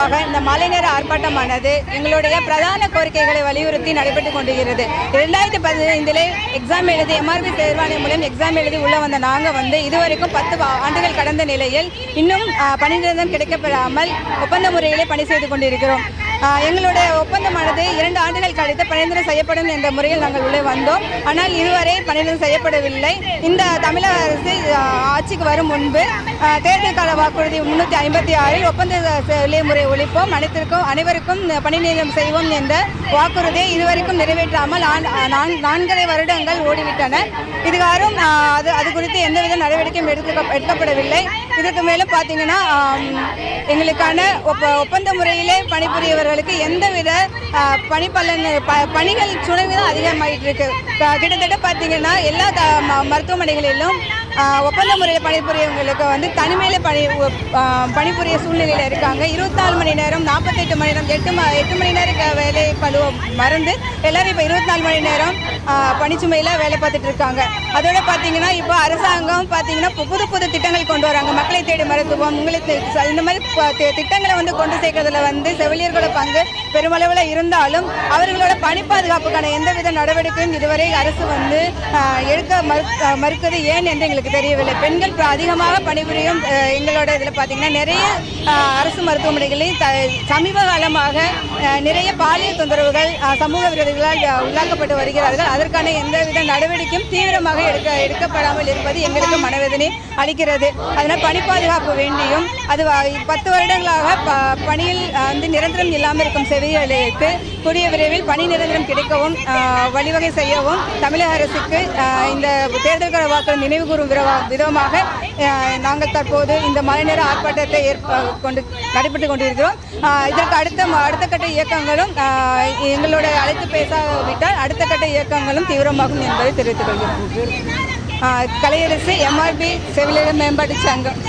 இந்த மாலை நேர ஆர்ப்பாட்டமானது எங்களுடைய பிரதான கோரிக்கைகளை வலியுறுத்தி நடைபெற்றுக் கொண்டிருக்கிறது. இரண்டாயிரத்தி பதினைந்திலே எக்ஸாம் எழுதி எம்ஆர்பி தேர்வாணையம் மூலம் எக்ஸாம் எழுதி உள்ள வந்த நாங்கள் வந்து இதுவரைக்கும் பத்து வா- ஆண்டுகள் கடந்த நிலையில் இன்னும் ஆ, கிடைக்கப்படாமல் ஒப்பந்த முறையிலே பணி செய்து கொண்டிருக்கிறோம். எங்களுடைய ஒப்பந்தமானது இரண்டு ஆண்டுகள் கழித்து பணிநிரந்தரம் செய்யப்படும் என்ற முறையில் நாங்கள் உள்ளே வந்தோம். ஆனால் இதுவரை பணிநிரந்தரம் செய்யப்படவில்லை. இந்த தமிழக அரசு ஆட்சிக்கு வரும் முன்பு தேர்தல் கால வாக்குறுதி முன்னூற்றி ஐம்பத்தி ஆறில் ஒப்பந்த செயலை முறை ஒழிப்போம். அனைத்திற்கும் அனைவருக்கும் பணி நியமனம் செய்வோம் என்ற வாக்குறுதியை இதுவரைக்கும் நிறைவேற்றாமல் நான்- நான்கரை வருடங்கள் ஓடிவிட்டன. இதுகாரும் அது அது குறித்து எந்தவித நடவடிக்கையும் எடுக்க எடுக்கப்படவில்லை. இதற்கு மேலும் பார்த்தீங்கன்னா எங்களுக்கான ஒப்ப ஒப்பந்த முறையிலே பணிபுரியவர்களுக்கு எந்தவித பணி பணிப்பலன் ப- பணிகள் சுழற்சி தான் அதிகமாயிட்டு இருக்கு கிட்டத்தட்ட பார்த்தீங்கன்னா எல்லா த- ம- மருத்துவமனைகளிலும் ஒப்பந்த முறையில் பணிபுரியவங்களுக்கு வந்து தனிமையில் பணி பணிபுரிய சூழ்நிலையில் இருக்காங்க. இருபத்தாலு மணி நேரம் நாற்பத்தெட்டு மணி நேரம் எட்டு ம எட்டு மணி நேரம் வேலை பழுவ மறந்து எல்லோரும் இப்போ இருபத்தி நாலு மணி நேரம் பணிச்சுமையில் வேலை பார்த்துட்டு இருக்காங்க. அதோட பார்த்தீங்கன்னா இப்போ அரசாங்கம் பார்த்தீங்கன்னா புது புது திட்டங்கள் கொண்டு வராங்க. மக்களை தேடி மருத்துவம் உங்களுக்கு இந்த மாதிரி திட்டங்களை வந்து கொண்டு சேர்க்கறதுல வந்து செவிலியர்களோட பங்கு பெருமளவில் இருந்தாலும் அவர்களோட பணி பாதுகாப்புக்கான எந்தவித நடவடிக்கையும் இதுவரை அரசு வந்து எடுக்க மறுக்கிறது ஏன் என்று எங்களுக்கு தெரியவில்லை. பெண்கள் அதிகமாக பணிபுரியும் எங்களோட இதில் பார்த்தீங்கன்னா நிறைய அரசு மருத்துவமனைகளில் த சமீப காலமாக நிறைய பாலியல் தொந்தரவுகள் சமூக விரோதிகளால் உள்ளாக்கப்பட்டு வருகிறார்கள். அதற்கான எந்தவித நடவடிக்கையும் தீவிரமாக எடுக்க எடுக்கப்படாமல் இருப்பது எங்களுக்கு மனவேதனை அளிக்கிறது. அதனால் பணி பாதுகாப்பு வேண்டியும் அது பத்து வருடங்களாக ப பணியில் வந்து நிரந்தரம் இல்லாமல் இருக்கும் செவிலியர்களுக்கு கூடிய விரைவில் பணி நிரந்தரம் கிடைக்கவும் வழிவகை செய்யவும் தமிழக அரசுக்கு இந்த தேர்தல்கள வாக்கள் நினைவு கூறும் விதமாக நாங்கள் தற்போது இந்த மழைநேர ஆர்ப்பாட்டத்தை ஏற்ப கொண்டு நடைபெற்று கொண்டிருக்கிறோம். இதற்கு அடுத்த ம- அடுத்த கட்ட இயக்கங்களும் எங்களோட அழைத்து பேசாவிட்டால் அடுத்த கட்ட இயக்கங்களும் தீவிரமாகும் என்பதை தெரிவித்துக் கொள்கிறோம் கலையரசு எம்ஆர்பி செவிலியர் மேம்பாட்டு சங்கம்.